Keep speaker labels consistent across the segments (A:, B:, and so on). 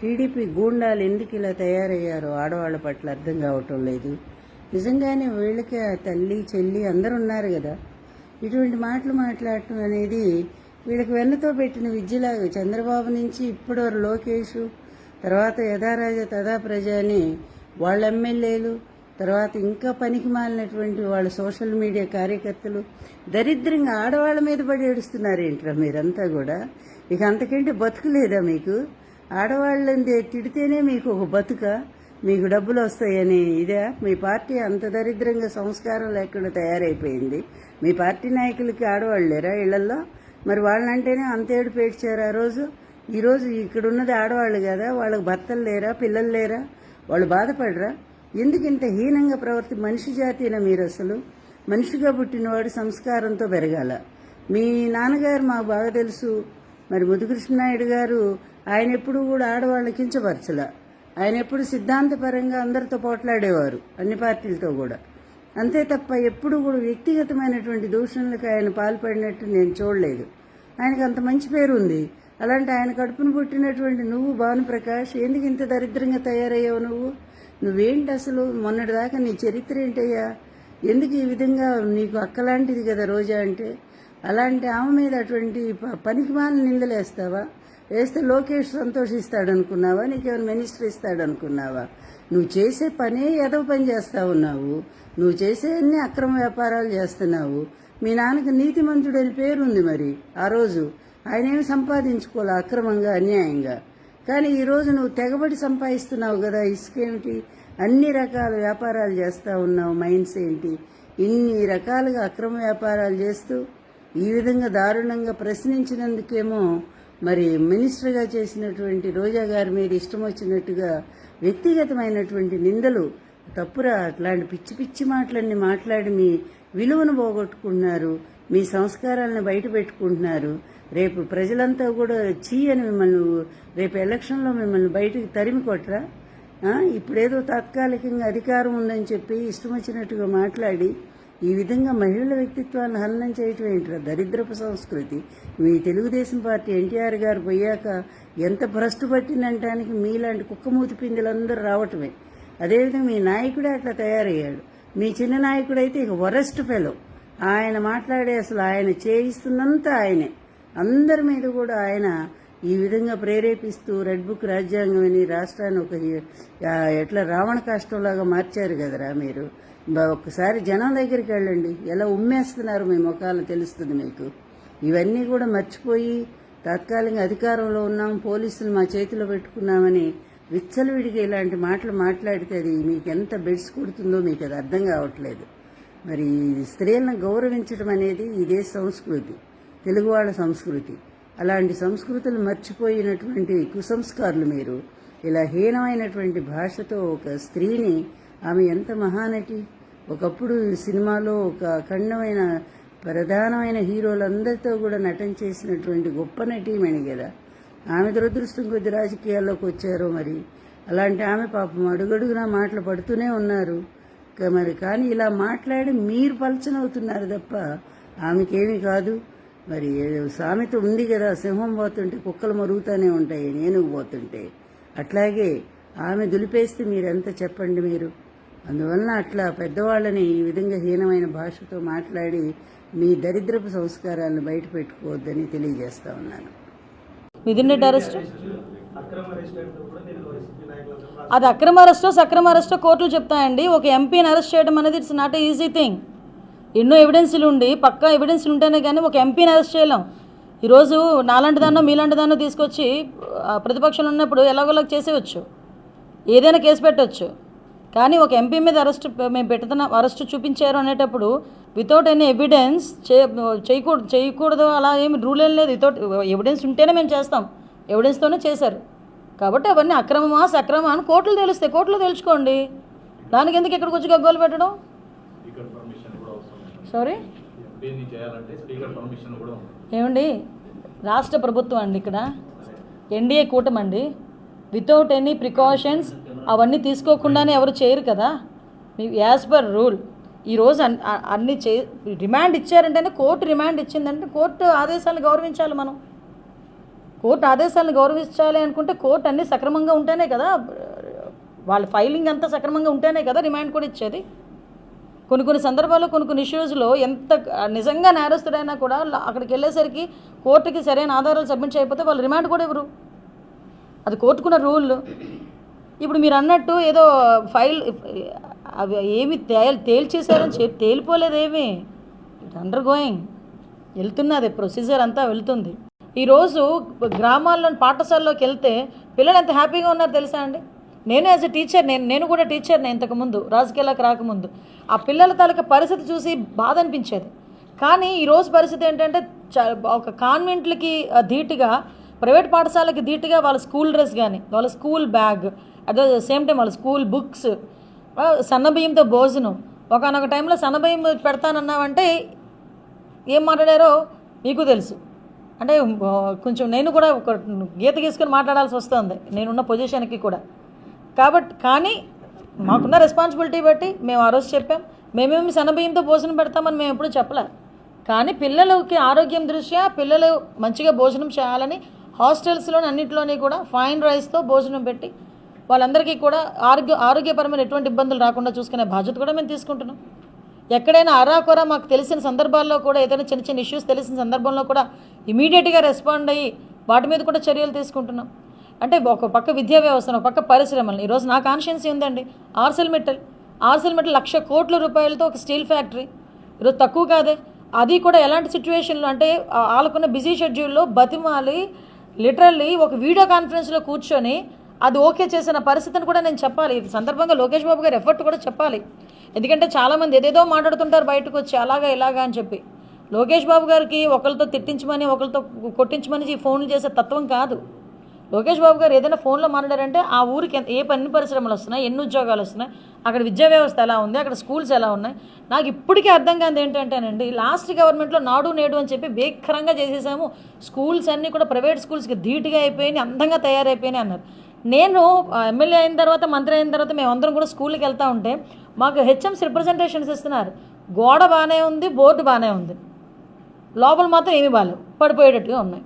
A: TDP గూండాలు ఎందుకు ఇలా తయారయ్యారో ఆడవాళ్ళ పట్ల అర్థం కావటం లేదు. నిజంగానే వీళ్ళకి ఆ తల్లి చెల్లి అందరూ ఉన్నారు కదా. ఇటువంటి మాటలు మాట్లాడటం అనేది వీళ్ళకి వెన్నతో పెట్టిన విద్యలాగా. చంద్రబాబు నుంచి ఇప్పుడు వరకు లోకేష్ తర్వాత యథారాజ తథా ప్రజ అని వాళ్ళ ఎమ్మెల్యేలు తర్వాత ఇంకా పనికి మాలినటువంటి వాళ్ళ సోషల్ మీడియా కార్యకర్తలు దరిద్రంగా ఆడవాళ్ళ మీద పడి ఏడుస్తున్నారు ఏంట్రా మీరంతా కూడా? ఇక అంతకంటే బతుకులేదా మీకు? ఆడవాళ్ళని తిడితేనే మీకు ఒక బతుక మీకు డబ్బులు వస్తాయని ఇదే. మీ పార్టీ అంత దరిద్రంగా సంస్కారం లేకుండా తయారైపోయింది. మీ పార్టీ నాయకులకి ఆడవాళ్ళు లేరా ఇళ్ళల్లో? మరి వాళ్ళంటేనే అంత ఏడు పేడ్చారు ఆ రోజు. ఈరోజు ఇక్కడ ఉన్నది ఆడవాళ్ళు కదా వాళ్ళకి భర్తలు లేరా పిల్లలు లేరా? వాళ్ళు బాధపడరా? ఎందుకు ఇంత హీనంగా ప్రవర్తి మనిషి జాతీన మీరు అసలు? మనిషిగా పుట్టినవాడు సంస్కారంతో పెరగాల. మీ నాన్నగారు మాకు బాగా తెలుసు. మరి ముదుకృష్ణనాయుడు గారు ఆయన ఎప్పుడు కూడా ఆడవాళ్ళని కించపరచల. ఆయన ఎప్పుడు సిద్ధాంతపరంగా అందరితో పోట్లాడేవారు అన్ని పార్టీలతో కూడా. అంతే తప్ప ఎప్పుడు కూడా వ్యక్తిగతమైనటువంటి దూషణలకు ఆయన పాల్పడినట్టు నేను చూడలేదు. ఆయనకు అంత మంచి పేరు ఉంది. అలాంటి ఆయన కడుపును పుట్టినటువంటి నువ్వు భానుప్రకాష్ ఎందుకు ఇంత దరిద్రంగా తయారయ్యావు నువ్వు? నువ్వేంటి అసలు? మొన్నటిదాకా నీ చరిత్ర ఏంటయ్యా? ఎందుకు ఈ విధంగా నీకు అక్కలాంటిది కదా రోజా అంటే? అలాంటి ఆమె మీద అటువంటి ప- పనికిమాలిన నిందలేస్తావా? వేస్తే లోకేష్ సంతోషిస్తాడు అనుకున్నావా నీకేమైనా మినిస్టర్ ఇస్తాడు అనుకున్నావా నువ్వు చేసే పనే ఎదవ పని చేస్తా ఉన్నావు. నువ్వు చేసే అన్ని అక్రమ వ్యాపారాలు చేస్తున్నావు. మీ నాన్నకి నీతిమంతుడని పేరుంది మరి ఆ రోజు. ఆయన ఏమి సంపాదించుకోలే అక్రమంగా అన్యాయంగా. కానీ ఈరోజు నువ్వు తెగబడి సంపాదిస్తున్నావు కదా ఇసుకేమిటి అన్ని రకాల వ్యాపారాలు చేస్తూ ఉన్నావు. మైన్స్ ఏంటి? ఇన్ని రకాలుగా అక్రమ వ్యాపారాలు చేస్తూ ఈ విధంగా దారుణంగా ప్రశ్నించినందుకేమో మరి మినిస్టర్గా చేసినటువంటి రోజా గారి మీద ఇష్టం వచ్చినట్టుగా వ్యక్తిగతమైనటువంటి నిందలు తప్పురా? అట్లాంటి పిచ్చి పిచ్చి మాటలన్నీ మాట్లాడి మీ విలువను పోగొట్టుకుంటున్నారు మీ సంస్కారాలను బయట పెట్టుకుంటున్నారు రేపు ప్రజలంతా కూడా చీ అని మిమ్మల్ని రేపు ఎలక్షన్లో మిమ్మల్ని బయటకు తరిమి కొట్టరా? ఇప్పుడేదో తాత్కాలికంగా అధికారం ఉందని చెప్పి ఇష్టం వచ్చినట్టుగా మాట్లాడి ఈ విధంగా మహిళల వ్యక్తిత్వాన్ని హలనం చేయటం ఏంట్రా? దరిద్రపు సంస్కృతి. మీ తెలుగుదేశం పార్టీ ఎన్టీఆర్ గారు పోయాక ఎంత భ్రష్టు పట్టిందంటానికి మీలాంటి కుక్కమూతి పిందులందరూ రావటమే. అదేవిధంగా మీ నాయకుడే అట్లా తయారయ్యాడు. మీ చిన్న నాయకుడైతే ఇక వరస్ట్ ఫెలో. ఆయన మాట్లాడే అసలు ఆయన చేయిస్తున్నంత ఆయనే. అందరి మీద కూడా ఆయన ఈ విధంగా ప్రేరేపిస్తూ రెడ్ బుక్ రాజ్యాంగం అని రాష్ట్రాన్ని ఒక ఎట్లా రావణ కాష్టంలాగా మార్చారు కదరా మీరు? ఒకసారి ఒక్కసారి జనం దగ్గరికి వెళ్ళండి. ఎలా ఉమ్మేస్తున్నారు మీ ముఖాలు తెలుస్తుంది మీకు. ఇవన్నీ కూడా మర్చిపోయి తాత్కాలిక అధికారంలో ఉన్నాం పోలీసులు మా చేతిలో పెట్టుకున్నామని విచ్చలవిడిగా ఇలాంటి మాటలు మాట్లాడితే అది మీకు ఎంత బెడ్స్ కొడుతుందో మీకు అది అర్థం కావట్లేదు. మరి స్త్రీలను గౌరవించడం అనేది ఇదే సంస్కృతి తెలుగు వాళ్ళ సంస్కృతి. అలాంటి సంస్కృతులు మర్చిపోయినటువంటి కుసంస్కారులు మీరు. ఇలా హీనమైనటువంటి భాషతో ఒక స్త్రీని ఆమె ఎంత మహానటి? ఒకప్పుడు సినిమాలో ఒక అఖండమైన ప్రధానమైన హీరోలందరితో కూడా నటన చేసినటువంటి గొప్ప నటీమణి కదా. ఆమె దురదృష్టం కొద్ది రాజకీయాల్లోకి వచ్చారో మరి. అలాంటి ఆమె పాపం అడుగడుగునా మాటలు పడుతూనే ఉన్నారు. మరి కానీ ఇలా మాట్లాడి మీరు పలచనవుతున్నారు తప్ప ఆమెకేమీ కాదు. మరి సామెత ఉంది కదా సింహం పోతుంటే కుక్కలు మరుగుతూనే ఉంటాయి నేను పోతుంటే. అట్లాగే ఆమె దులిపేస్తే మీరెంత చెప్పండి మీరు? అందువలన అట్లా పెద్దవాళ్ళని ఈ విధంగా హీనమైన భాషతో మాట్లాడి మీ దరిద్రపు సంస్కారాలను బయట పెట్టుకోవద్దని తెలియజేస్తా ఉన్నాను.
B: మిథున్ రెడ్డి అరెస్ట్ అది అక్రమ అరెస్టో సక్రమ అరెస్టో కోర్టులు చెప్తాయండి. ఒక ఎంపీని అరెస్ట్ చేయడం అనేది ఇట్స్ నాట్ ఈజీ థింగ్ ఎన్నో ఎవిడెన్స్లు ఉండి పక్కా ఎవిడెన్స్లు ఉంటేనే కానీ ఒక ఎంపీని అరెస్ట్ చేయలేం. ఈరోజు నాలాంటి దాన్నో మీలాంటి దాన్నో తీసుకొచ్చి ప్రతిపక్షంలో ఉన్నప్పుడు ఎలాగోలాగ చేసేయచ్చు. ఏదైనా కేసు పెట్టవచ్చు కానీ ఒక ఎంపీ మీద అరెస్ట్ మేము పెడుతున్నాం అరెస్ట్ చూపించారు అనేటప్పుడు వితౌట్ ఎనీ ఎవిడెన్స్ చేయకూడదు చేయకూడదు అలా ఏమి రూల్ ఏం లేదు. వితౌట్ ఎవిడెన్స్ ఉంటేనే మేము చేస్తాం. ఎవిడెన్స్తోనే చేశారు. కాబట్టి అవన్నీ అక్రమమా సక్రమా అని కోర్టులు తెలుస్తాయి. కోర్టులో తెలుసుకోండి దానికి ఎందుకు ఇక్కడికి వచ్చి గగ్గోలు పెట్టడం? సారీ ఏమండి? రాష్ట్ర ప్రభుత్వం అండి ఇక్కడ. ఎన్డీఏ కూటమి అండి. వితౌట్ ఎనీ ప్రికాషన్స్ అవన్నీ తీసుకోకుండానే ఎవరు చేయరు కదా. మీ యాజ్ పర్ రూల్ ఈరోజు అన్ని చే రిమాండ్ ఇచ్చారంటేనే కోర్టు రిమాండ్ ఇచ్చిందంటే కోర్టు ఆదేశాలను గౌరవించాలి మనం. కోర్టు ఆదేశాలను గౌరవించాలి అనుకుంటే కోర్టు అన్నీ సక్రమంగా ఉంటేనే కదా వాళ్ళ ఫైలింగ్ అంతా సక్రమంగా ఉంటేనే కదా రిమాండ్ కూడా ఇచ్చేది. కొన్ని కొన్ని సందర్భాల్లో కొన్ని కొన్ని ఇష్యూస్లో ఎంత నిజంగా నేరస్తుడైనా కూడా అక్కడికి వెళ్ళేసరికి కోర్టుకి సరైన ఆధారాలు సబ్మిట్ చేయకపోతే వాళ్ళు రిమాండ్ కూడా ఇవ్వరు. అది కోర్టుకున్న రూల్. ఇప్పుడు మీరు అన్నట్టు ఏదో ఫైల్ అవి ఏమి తేల్ తేల్చేశారని చెప్పి తేలిపోలేదేమి? ఇట్ అండర్ గోయింగ్ వెళ్తున్నది ప్రొసీజర్ అంతా వెళ్తుంది. ఈరోజు గ్రామాల్లోని పాఠశాలలోకి వెళ్తే పిల్లలు ఎంత హ్యాపీగా ఉన్నారు తెలుసా అండి? నేను యాజ్ ఎ టీచర్ నేను నేను కూడా టీచర్ని ఇంతకుముందు రాజకీయాలకు రాకముందు. ఆ పిల్లల తాలూకా పరిస్థితి చూసి బాధ అనిపించేది. కానీ ఈరోజు పరిస్థితి ఏంటంటే చ- ఒక కాన్వెంట్లకి ధీటుగా ప్రైవేట్ పాఠశాలకి ధీటుగా వాళ్ళ స్కూల్ డ్రెస్ కానీ వాళ్ళ school bag at the same time వాళ్ళ స్కూల్ బుక్స్ సన్నబియ్యంతో భోజనం. ఒకనొక టైంలో సన్నబియ్యం పెడతానన్నావంటే ఏం మాట్లాడారో మీకు తెలుసు. అంటే కొంచెం నేను కూడా ఒక గీత గీసుకొని మాట్లాడాల్సి వస్తుంది. నేనున్న పొజిషన్కి కూడా. కాబట్టి కానీ మాకున్న రెస్పాన్సిబిలిటీ బట్టి మేము ఆ రోజు చెప్పాం. మేమేమి శనభయంతో భోజనం పెడతామని మేము ఎప్పుడూ చెప్పలే కానీ పిల్లలకి ఆరోగ్యం దృష్ట్యా పిల్లలు మంచిగా భోజనం చేయాలని హాస్టల్స్లోని అన్నింటిలోని కూడా ఫైన్ రైస్తో భోజనం పెట్టి వాళ్ళందరికీ కూడా ఆరోగ్య ఆరోగ్యపరమైన ఎటువంటి ఇబ్బందులు రాకుండా చూసుకునే బాధ్యత కూడా మేము తీసుకుంటున్నాం. ఎక్కడైనా అరాకొర మాకు తెలిసిన సందర్భాల్లో కూడా ఏదైనా చిన్న చిన్న ఇష్యూస్ తెలిసిన సందర్భంలో కూడా ఇమీడియట్గా రెస్పాండ్ అయ్యి వాటి మీద కూడా చర్యలు తీసుకుంటున్నాం. అంటే ఒక పక్క విద్యా వ్యవస్థను ఒక పక్క పరిశ్రమలు ఈరోజు నా కాన్షియన్సీ ఉందండి. ఆర్సెల్ మెటల్. ఆర్సెల్ మెటల్ లక్ష కోట్ల రూపాయలతో ఒక స్టీల్ ఫ్యాక్టరీ. ఈరోజు తక్కువ కాదే. అది కూడా ఎలాంటి సిచ్యువేషన్లో అంటే వాళ్ళకున్న బిజీ షెడ్యూల్లో బతిమాలి లిటరల్లీ ఒక వీడియో కాన్ఫరెన్స్లో కూర్చొని అది ఓకే చేసిన పరిస్థితిని కూడా నేను చెప్పాలి. ఈ సందర్భంగా లోకేష్ బాబు గారి ఎఫర్ట్ కూడా చెప్పాలి. ఎందుకంటే చాలామంది ఏదేదో మాట్లాడుతుంటారు బయటకు వచ్చి అలాగా ఇలాగా అని చెప్పి. లోకేష్ బాబు గారికి ఒకరితో తిట్టించమని ఒకరితో కొట్టించమని ఈ ఫోన్లు చేసే తత్వం కాదు. లోకేష్ బాబు గారు ఏదైనా ఫోన్లో మాట్లాడారంటే ఆ ఊరికి ఎంత- ఏ పని పరిశ్రమలు వస్తున్నాయి ఎన్ని ఉద్యోగాలు వస్తున్నాయి అక్కడ విద్యా వ్యవస్థ ఎలా ఉంది అక్కడ స్కూల్స్ ఎలా ఉన్నాయి? నాకు ఇప్పటికీ అర్థం కాదు ఏంటంటేనండి లాస్ట్ గవర్నమెంట్లో నాడు నేడు అని చెప్పి భీకరంగా చేసేసాము. స్కూల్స్ అన్నీ కూడా ప్రైవేట్ స్కూల్స్కి ధీటుగా అయిపోయినాయి అందంగా తయారైపోయినాయి అన్నారు. నేను ఎమ్మెల్యే అయిన తర్వాత మంత్రి అయిన తర్వాత మేము అందరం కూడా స్కూల్కి వెళ్తూ ఉంటే మాకు హెచ్ఎంస్ రిప్రజెంటేషన్స్ ఇస్తున్నారు. గోడ బాగానే ఉంది బోర్డు బాగానే ఉంది. లోపల మాత్రం ఏమీ బాగాలేవు పడిపోయేటట్టుగా ఉన్నాయి.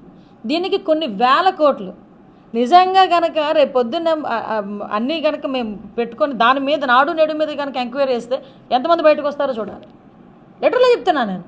B: దీనికి కొన్ని వేల కోట్లు నిజంగా కనుక రేపు పొద్దున్న అన్నీ కనుక మేము పెట్టుకొని దాని మీద నాడు నేడు మీద కనుక ఎంక్వైరీ చేస్తే ఎంతమంది బయటకు వస్తారో చూడాలి. లెటర్లో చెప్తున్నా నేను.